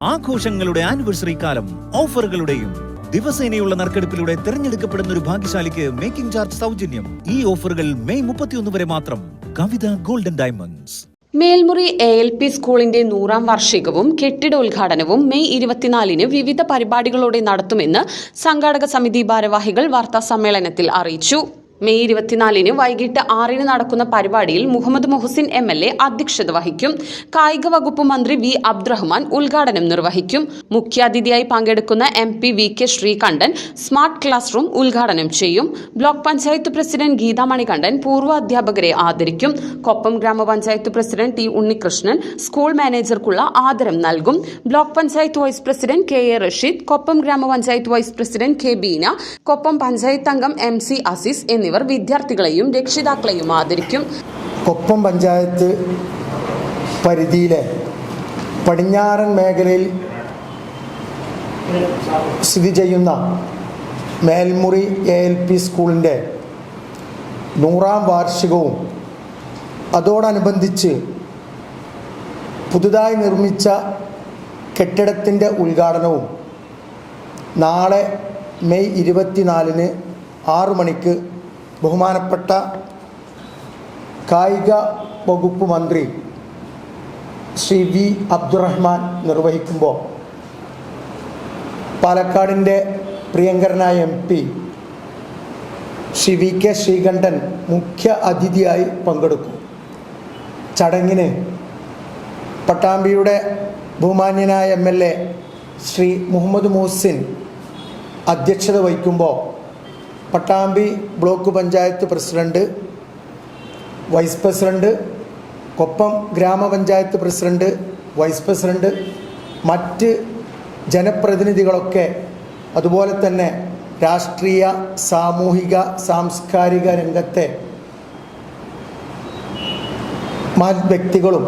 ആഘോഷങ്ങളുടെ ആനിവേഴ്സറി കാലം ഓഫറുകളുടെയും ദിവസേനയുള്ള നറുക്കെടുപ്പിലൂടെ തിരഞ്ഞെടുക്കപ്പെടുന്ന ഒരു ഭാഗ്യശാലിക്ക് മേക്കിംഗ് ചാർജ് സൗജന്യം. ഈ ഓഫറുകൾ മെയ് മുപ്പത്തിയൊന്ന് വരെ മാത്രം. Kavitha golden diamonds Melmuri A L P സ്കൂളിന്റെ നൂറാം വാർഷികവും കെട്ടിട ഉദ്ഘാടനവും മെയ് ഇരുപത്തിനാലിന് വിവിധ പരിപാടികളോടെ നടത്തുമെന്ന് സംഘാടക സമിതി ഭാരവാഹികൾ വാർത്താ സമ്മേളനത്തിൽ അറിയിച്ചു. മെയ് ഇരുപത്തിനാലിന് വൈകിട്ട് ആറിന് നടക്കുന്ന പരിപാടിയിൽ Muhammad Muhsin M L A അധ്യക്ഷത വഹിക്കും. കായിക വകുപ്പ് മന്ത്രി വി അബ്ദുറഹ്മാൻ ഉദ്ഘാടനം നിർവഹിക്കും. മുഖ്യാതിഥിയായി പങ്കെടുക്കുന്ന M P V K Sreekandan smart class room ഉദ്ഘാടനം ചെയ്യും. ബ്ലോക്ക് പഞ്ചായത്ത് പ്രസിഡന്റ് ഗീതാ മണികണ്ഠൻ പൂർവ അധ്യാപകരെ ആദരിക്കും. കൊപ്പം ഗ്രാമപഞ്ചായത്ത് പ്രസിഡന്റ് ടി ഉണ്ണികൃഷ്ണൻ സ്കൂൾ മാനേജർക്കുള്ള ആദരം നൽകും. Block panchayat vice president K A Rasheed Koppam ഗ്രാമപഞ്ചായത്ത് vice president K Beena Koppam panchayat അംഗം എം സി അസീസ് എന്നിവർ വിദ്യാർത്ഥികളെയും രക്ഷിതാക്കളെയും ആദരിക്കും. കൊപ്പം പഞ്ചായത്ത് പരിധിയിലെ പടിഞ്ഞാറൻ മേഖലയിൽ സ്ഥിതി ചെയ്യുന്ന മേൽമുറി എ എൽ പി സ്കൂളിന്റെ നൂറാം വാർഷികവും അതോടനുബന്ധിച്ച് പുതുതായി നിർമ്മിച്ച കെട്ടിടത്തിന്റെ ഉദ്ഘാടനവും നാളെ മെയ് ഇരുപത്തിനാലിന് ആറു മണിക്ക് ബഹുമാനപ്പെട്ട കായിക വകുപ്പ് മന്ത്രി ശ്രീ വി അബ്ദുറഹ്മാൻ നിർവഹിക്കുമ്പോൾ പാലക്കാടിന്റെ പ്രിയങ്കരനായ M P Shri V K Sreekandan മുഖ്യ അതിഥിയായി പങ്കെടുക്കും. ചടങ്ങിന് പട്ടാമ്പിയുടെ ബഹുമാന്യനായ M L A Shri Muhammad Muhsin അധ്യക്ഷത വഹിക്കുമ്പോൾ Pattambi block panchayat president vice president Koppam ഗ്രാമപഞ്ചായത്ത് പ്രസിഡന്റ് വൈസ് പ്രസിഡന്റ് മറ്റ് ജനപ്രതിനിധികളൊക്കെ അതുപോലെ തന്നെ രാഷ്ട്രീയ സാമൂഹിക സാംസ്കാരിക രംഗത്തെ വ്യക്തികളും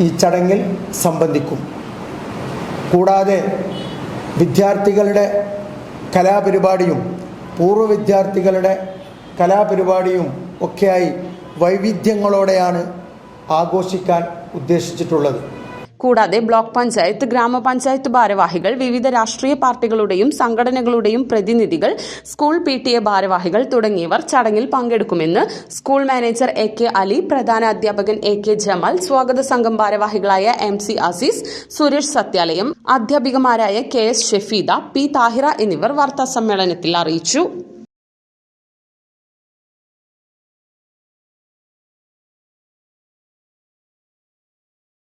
ഈ ചടങ്ങിൽ സംബന്ധിക്കും. കൂടാതെ വിദ്യാർത്ഥികളുടെ കലാപരിപാടിയും പൂർവ വിദ്യാർത്ഥികളുടെ കലാപരിപാടിയും ഒക്കെയായി വൈവിധ്യങ്ങളോടെയാണ് ആഘോഷിക്കാൻ ഉദ്ദേശിച്ചിട്ടുള്ളത്. കൂടാതെ ബ്ലോക്ക് പഞ്ചായത്ത് ഗ്രാമപഞ്ചായത്ത് ഭാരവാഹികൾ വിവിധ രാഷ്ട്രീയ പാർട്ടികളുടെയും സംഘടനകളുടെയും പ്രതിനിധികൾ സ്കൂൾ പി ടി എ ഭാരവാഹികൾ തുടങ്ങിയവർ ചടങ്ങിൽ പങ്കെടുക്കുമെന്ന് school manager A K Ali പ്രധാന അധ്യാപകൻ എ കെ ജമാൽ സ്വാഗത സംഘം ഭാരവാഹികളായ M C Azeez Suresh Sathyalayam അധ്യാപികമാരായ K S Shefeeda P Thahira എന്നിവർ വാർത്താ സമ്മേളനത്തിൽ അറിയിച്ചു.